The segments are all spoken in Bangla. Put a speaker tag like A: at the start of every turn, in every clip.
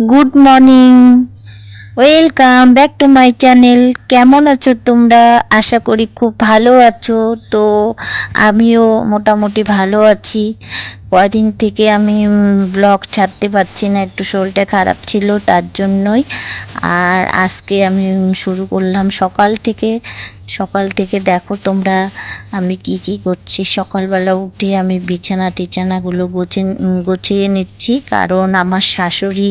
A: Good morning welcome back to my channel কেমন আছো তোমরা? আশা করি খুব ভালো আছো। তো আমিও মোটামুটি ভালো আছি। কদিন থেকে আমি ব্লগ ছাড়তে পারছি না, একটু শরীরটা খারাপ ছিল তার জন্যই। আর আজকে আমি শুরু করলাম সকাল থেকে। সকাল থেকে দেখো তোমরা, আমি কি কি করছি। সকালবেলা উঠে আমি বিছানা টিছানাগুলো গোছে গুছিয়ে নিচ্ছি। কারণ আমার শাশুড়ি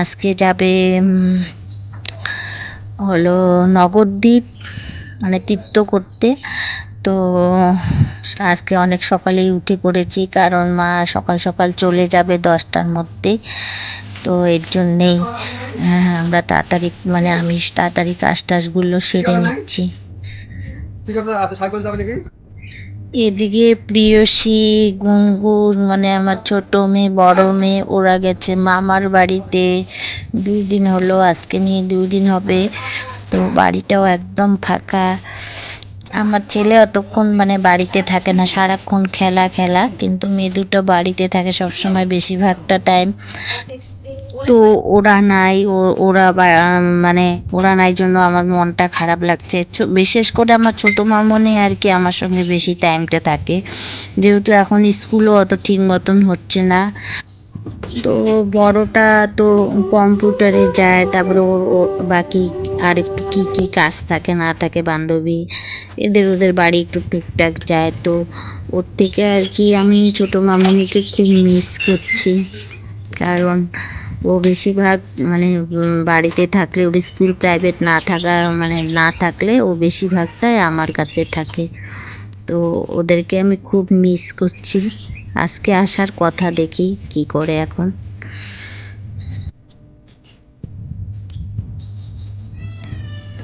A: আজকে যাবে হলো নগরদ্বীপ মানে তীর্থ করতে। তো আজকে অনেক সকালেই উঠে পড়েছি কারণ মা সকাল সকাল চলে যাবে দশটার মধ্যে। তো এর জন্যেই হ্যাঁ, আমরা তাড়াতাড়ি মানে আমি তাড়াতাড়ি কাজ টাজগুলো সেরে নিচ্ছি।
B: আচ্ছা
A: এদিকে প্রিয়সী গুনগুন মানে আমার ছোট মেয়ে বড় মেয়ে ওরা গেছে মামার বাড়িতে। দুই দিন হলো আজকে নিয়ে দুই দিন হবে। তো বাড়িটাও একদম ফাঁকা। আমার ছেলে অতক্ষণ মানে বাড়িতে থাকে না, সারাক্ষণ খেলা খেলা, কিন্তু মেয়ে দুটো বাড়িতে থাকে সবসময় বেশিরভাগটা টাইম তো ওরা নাই ওরা মানে ওরা নাই জন্য আমার মনটা খারাপ লাগছে। বিশেষ করে আমার ছোটো মামনি আর কি আমার সঙ্গে বেশি টাইমটা থাকে। যেহেতু এখন স্কুলও অত ঠিক মতন হচ্ছে না। তো বড়টা তো কম্পিউটারে যায়, তারপরে ওর বাকি আর একটু কী কী কাজ থাকে না থাকে বান্ধবী, এদের ওদের বাড়ি একটু টুকটাক যায়। তো ওর থেকে আর কি আমি ছোটো মামনিকে খুব মিস করছি। কারণ ও বেশিরভাগ মানে বাড়িতে থাকলে, ওর স্কুল প্রাইভেট না থাকা মানে না থাকলে ও বেশিরভাগটাই আমার কাছে থাকে। তো ওদেরকে আমি খুব মিস করছি। আজকে আসার কথা দেখি, কি করে এখন?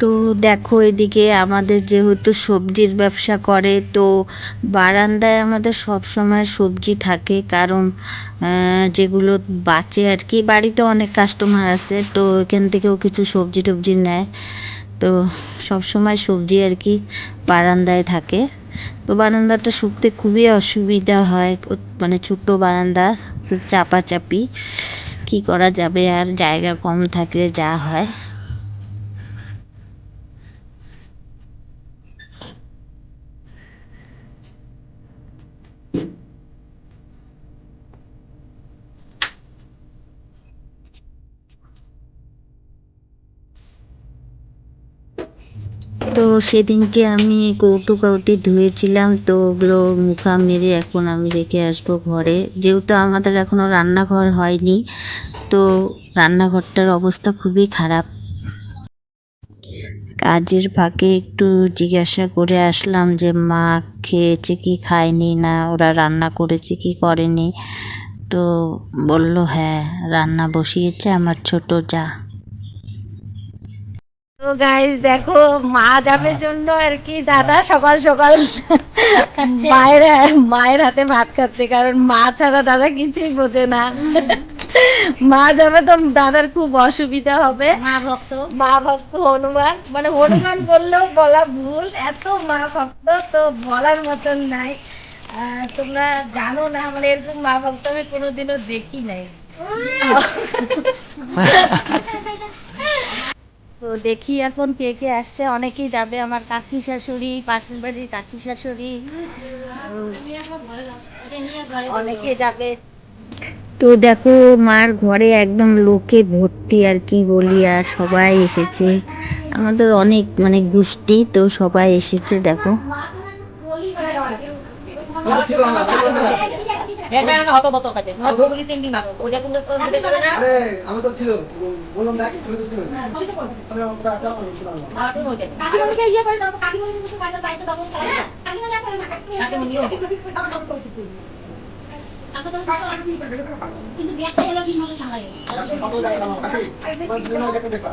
A: তো দেখো এদিকে আমাদের যেহেতু সবজির ব্যবসা করে, তো বারান্দায় আমাদের সব সময় সবজি থাকে। কারণ যেগুলো বাঁচে আর কি, বাড়িতে অনেক কাস্টমার আছে, তো এখান থেকেও কিছু সবজি টবজি নেয়। তো সব সময় সবজি আর কি বারান্দায় থাকে। তো বারান্দাটা শুকতে খুবই অসুবিধা হয় মানে ছোট্ট বারান্দা, চাপাচাপি। কি করা যাবে? আর জায়গা কম থাকলে যা হয়। তো সেদিনকে আমি কৌটো কাউটি ধুয়েছিলাম, তো ওগুলো মুখা মেরে এখন আমি রেখে আসব ঘরে। যেহেতু আমাদের এখনও রান্নাঘর হয়নি, তো রান্নাঘরটার অবস্থা খুবই খারাপ। কাজের ফাঁকে একটু জিজ্ঞাসা করে আসলাম যে, মা খেয়েছে কি, খায়নি না? ওরা রান্না করেছে কি, করেনি? তো বলল হ্যাঁ রান্না বসিয়েছে আমার ছোট যা। তো গাইস দেখো মা যাবে জন্য আর কি দাদা সকাল সকাল মায়ের মায়ের হাতে ভাত খাচ্ছে কারণ মা ছাড়া দাদা কিছুই বোঝে না। মা যাবে তো দাদার খুব অসুবিধা হবে।
C: মা ভক্ত।
A: মা ভক্ত হনুমান। মানে হনুমান বললেও বলা ভুল এত মা ভক্ত তো বলার মতন নাই। আহ, তোমরা জানো না মানে এরকম মা ভক্ত আমি কোনোদিনও দেখি নাই। তো দেখি এখন কে কে আসছে। অনেকেই যাবে আমার কাকি শাশুড়ি পাশের বাড়ির কাকি শাশুড়ি। অনেকে যাবে। তো দেখো মার ঘরে একদম লোকে ভর্তি আর কি বলি আর সবাই এসেছে। আমাদের অনেক মানে গোষ্ঠী তো সবাই এসেছে দেখো।
B: আমি তো ছিল বললাম না তো ছিল একটা দেখা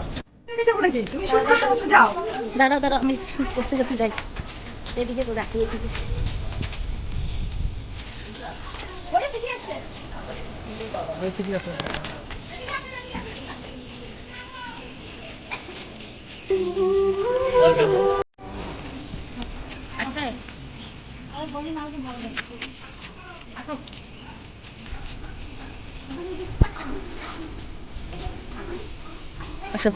A: দাঁড়াও দাঁড়াও আমি করতে করতে যাই এদিকে তো রাখি এদিকে
B: ঠিক আছে
C: আসো।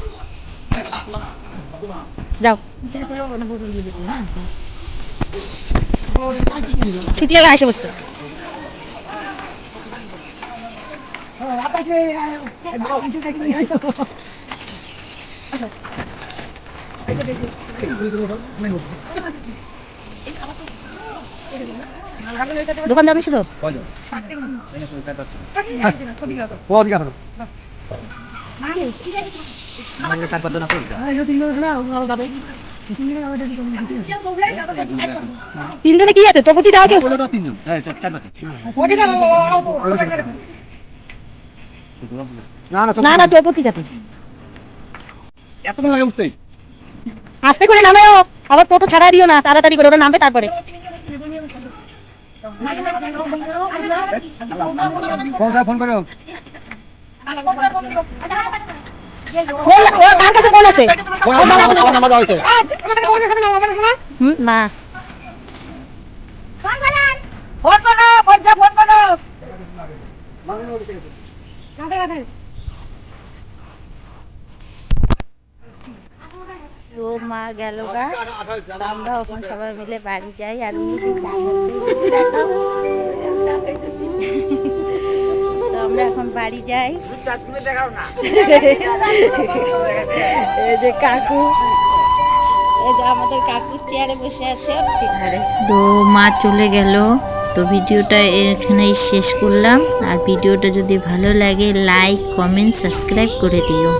C: যাও। ঠিক লাগা বসছে। দোকান যাবে ছিল তিনজনে কি আছে? চপতি দাও কেউ
B: না না
C: না না চপতি যাবে?
B: এত লাগে উঠতে
C: আস্তে করে নামেও আবার টোটো ছাড়া দিও না তাড়াতাড়ি করে ওরা নামবে তারপরে।
B: ফোন করো কার
C: কাছে আছে?
A: তো মা আমরা সবাই মিলে বাড়ি যাই আর তো আমরা এখন বাড়ি যাই। যে কাকু। এই যে আমাদের কাকু চেয়ারে বসে আছে। তো মা চলে গেল। তো ভিডিওটা এখানেই শেষ করলাম। আর ভিডিওটা যদি ভালো লাগে লাইক কমেন্ট সাবস্ক্রাইব করে দিও।